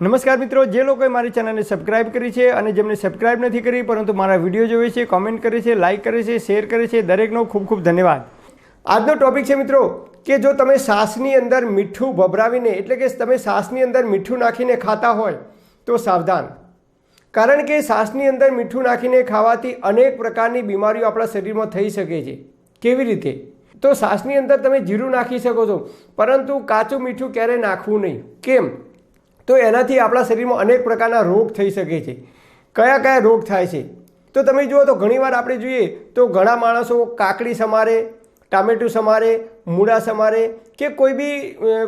નમસ્કાર મિત્રો, જે લોકોએ મારી ચેનલને સબસ્ક્રાઇબ કરી છે અને જેમને સબસ્ક્રાઇબ નથી કરી, પરંતુ મારા વીડિયો જોવે છે કોમેન્ટ કરે છે લાઇક કરે છે શેર કરે છે, દરેકનો ખૂબ ખૂબ ધન્યવાદ. આજનો ટોપિક છે મિત્રો, કે જો તમે શ્વાસની અંદર મીઠું ભભરાવીને, એટલે કે તમે શ્વાસની અંદર મીઠું નાખીને ખાતા હોય, તો સાવધાન. કારણ કે શ્વાસની અંદર મીઠું નાખીને ખાવાથી અનેક પ્રકારની બીમારીઓ આપણા શરીરમાં થઈ શકે છે. કેવી રીતે? તો શ્વાસની અંદર તમે જીરું નાખી શકો છો, પરંતુ કાચું મીઠું ક્યારેય નાખવું નહીં. કેમ? તો એનાથી આપણા શરીરમાં અનેક પ્રકારના રોગ થઈ શકે છે. કયા કયા રોગ થાય છે? તો તમે જુઓ તો ઘણીવાર આપણે જોઈએ તો ઘણા માણસો કાકડી સમારે, ટામેટું સમારે, મૂળા સમારે કે કોઈ બી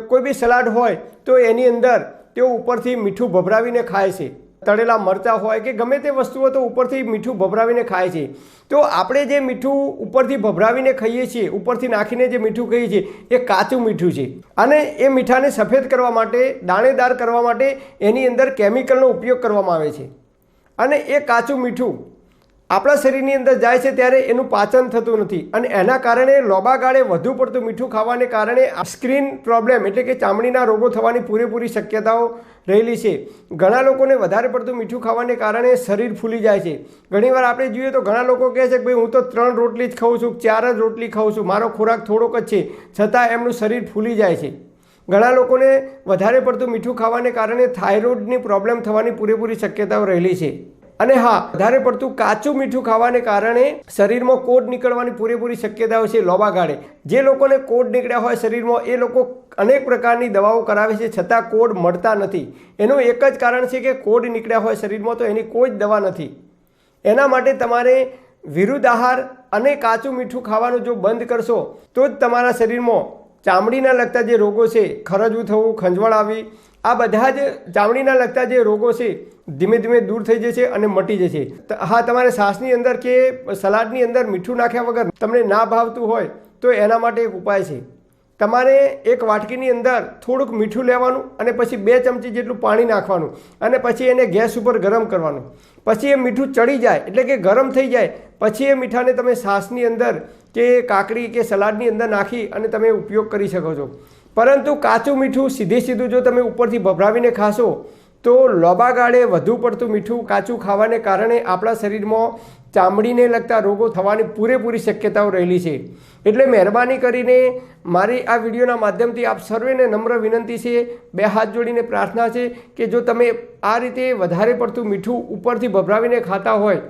કોઈ બી સલાડ હોય તો એની અંદર તેઓ ઉપરથી મીઠું ભભરાવીને ખાય છે. તળેલા મરચાં હોય કે ગમે તે વસ્તુઓ તો ઉપરથી મીઠું ભભરાવીને ખાય છે. તો આપણે જે મીઠું ઉપરથી ભભરાવીને ખાઈએ છીએ, ઉપરથી નાખીને જે મીઠું ખાઈએ છીએ, એ કાચું મીઠું છે. અને એ મીઠાને સફેદ કરવા માટે, દાણેદાર કરવા માટે એની અંદર કેમિકલનો ઉપયોગ કરવામાં આવે છે. અને એ કાચું મીઠું આપણા શરીરની અંદર જાય છે ત્યારે એનું પાચન થતું નથી અને એના કારણે લોબા ગાળે વધુ પડતું મીઠું ખાવાને કારણે સ્ક્રીન પ્રોબ્લેમ એટલે કે ચામડીના રોગો થવાની પૂરેપૂરી શક્યતાઓ રહેલી છે. ઘણા લોકોને વધારે પડતું મીઠું ખાવાને કારણે શરીર ફૂલી જાય છે. ઘણીવાર આપણે જોઈએ તો ઘણા લોકો કહે છે કે ભાઈ હું તો ત્રણ રોટલી જ ખાઉં છું, ચાર જ રોટલી ખાઉં છું, મારો ખોરાક થોડોક જ છે, છતાં એમનું શરીર ફૂલી જાય છે. ઘણા લોકોને વધારે પડતું મીઠું ખાવાને કારણે થાઇરોઇડની પ્રોબ્લેમ થવાની પૂરેપૂરી શક્યતાઓ રહેલી છે. અને હા, વધારે પડતું કાચું મીઠું ખાવાને કારણે શરીરમાં કોડ નીકળવાની પૂરેપૂરી શક્યતાઓ છે લોબા ગાળે. જે લોકોને કોડ નીકળ્યા હોય શરીરમાં, એ લોકો અનેક પ્રકારની દવાઓ કરાવે છે, છતાં કોડ મળતા નથી. એનું એક જ કારણ છે કે કોડ નીકળ્યા હોય શરીરમાં, તો એની કોઈ જ દવા નથી. એના માટે તમારે વિરુદ્ધ આહાર અને કાચું મીઠું ખાવાનું જો બંધ કરશો, તો જ તમારા શરીરમાં ચામડીના લગતા જે રોગો છે, ખરજવું થવું, ખંજવાળ આવી આ બધા જ ચામડીના લગતા જે રોગો છે, ધીમે ધીમે દૂર થઈ જશે અને મટી જશે. હા, તમારે શ્વાસની અંદર કે સલાડની અંદર મીઠું નાખ્યા વગર તમને ના ભાવતું હોય, તો એના માટે એક ઉપાય છે. તમારે એક વાટકીની અંદર થોડુંક મીઠું લેવાનું અને પછી બે ચમચી જેટલું પાણી નાખવાનું અને પછી એને ગેસ ઉપર ગરમ કરવાનું. પછી એ મીઠું ચડી જાય, એટલે કે ગરમ થઈ જાય, પછી એ મીઠાને તમે છાશની અંદર કે કાકડી કે સલાડની અંદર નાખી અને તમે ઉપયોગ કરી શકો છો. પરંતુ કાચું મીઠું સીધે સીધું જો તમે ઉપરથી ભભરાવીને ખાશો, તો લોબા ગાળે વધુ પડતું મીઠું કાચું ખાવાને કારણે આપણા શરીરમાં ચામડીને લગતા રોગો થવાની પૂરેપૂરી શક્યતાઓ રહેલી છે. એટલે મહેરબાની કરીને મારી આ વિડીયોના માધ્યમથી આપ સર્વેને નમ્ર વિનંતી છે, બે હાથ જોડીને પ્રાર્થના છે કે જો તમે આ રીતે વધારે પડતું મીઠું ઉપરથી ભભરાવીને ખાતા હોય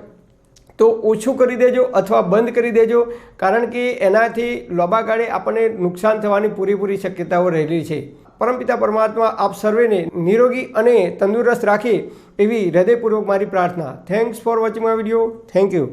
તો ઓછું કરી દેજો અથવા બંધ કરી દેજો. કારણ કે એનાથી લોબા ગાળે આપણને નુકસાન થવાની પૂરેપૂરી શક્યતાઓ રહેલી છે. પરમપિતા પરમાત્મા, આપ સર્વેને નિરોગી અને તંદુરસ્ત રાખે એવી હૃદયપૂર્વક મારી પ્રાર્થના. Thanks for watching my video thank you